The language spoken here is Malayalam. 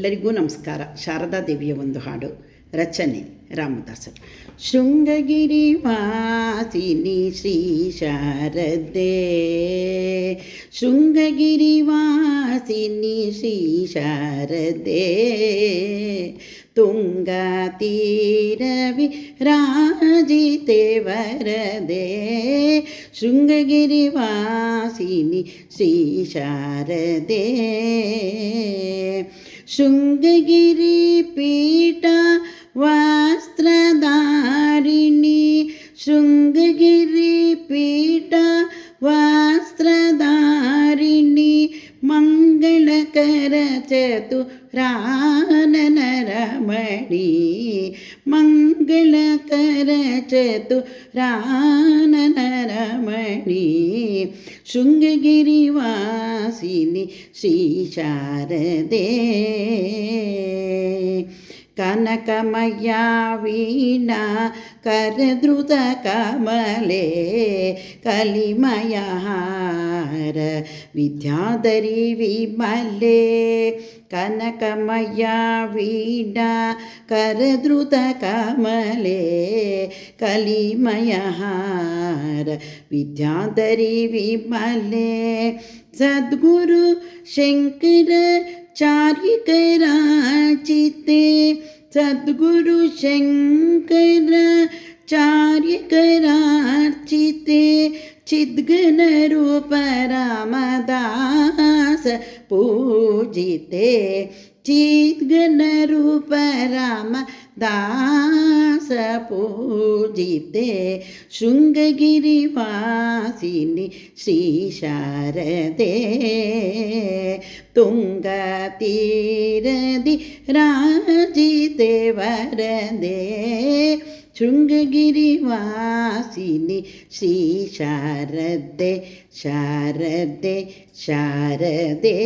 ಎಲ್ಲರಿಗೂ ನಮಸ್ಕಾರ. ಶಾರದಾ ದೇವಿಯ ಒಂದು ಹಾಡು, ರಚನೆ ರಾಮದಾಸರು. ಶೃಂಗಗಿರಿ ವಾಸಿನಿ ಶ್ರೀ ಶಾರದೆ. ಶೃಂಗಗಿರಿ ವಾಸಿನಿ ಶ್ರೀ ಶಾರದೆ. ತುಂಗ ತೀರವಿ ರಾಜಿತೆ ವರದೆ. ಶೃಂಗಗಿರಿ ವಾಸಿನಿ ಶ್ರೀ ಶಾರದೆ. शृङ्गगिरिपीठ वस्त्रद മംഗളകര ചതുരാനന രമണി മംഗളകര ചതുരാനന രമണി ശൃംഗഗിരിവാസിനി ശ്രീ ശാരദേ കനകമയാ വീണ കരദ്രുത കമലേ കലിമയാര വിദ്യാധരി വിമലേ കനകമയാ വീണ കരദ്രുത കമലേ കലിമയാര വിദ്യാധരി വിമലേ സദ്ഗുരു ശങ്കര चारि कराचिते सद्गुरु शङ्कर चार्य करार्चिते चिद्गणरूप रामदास पूजिते। चिद्गणरूप रामदास स पूजिते शृङ्गगिरिवासिनि श्रीशारदे तुङ्गतीरदि राजिते वरदे शृङ्गगिरिवासिनि श्रीशारदे शारदे शारदे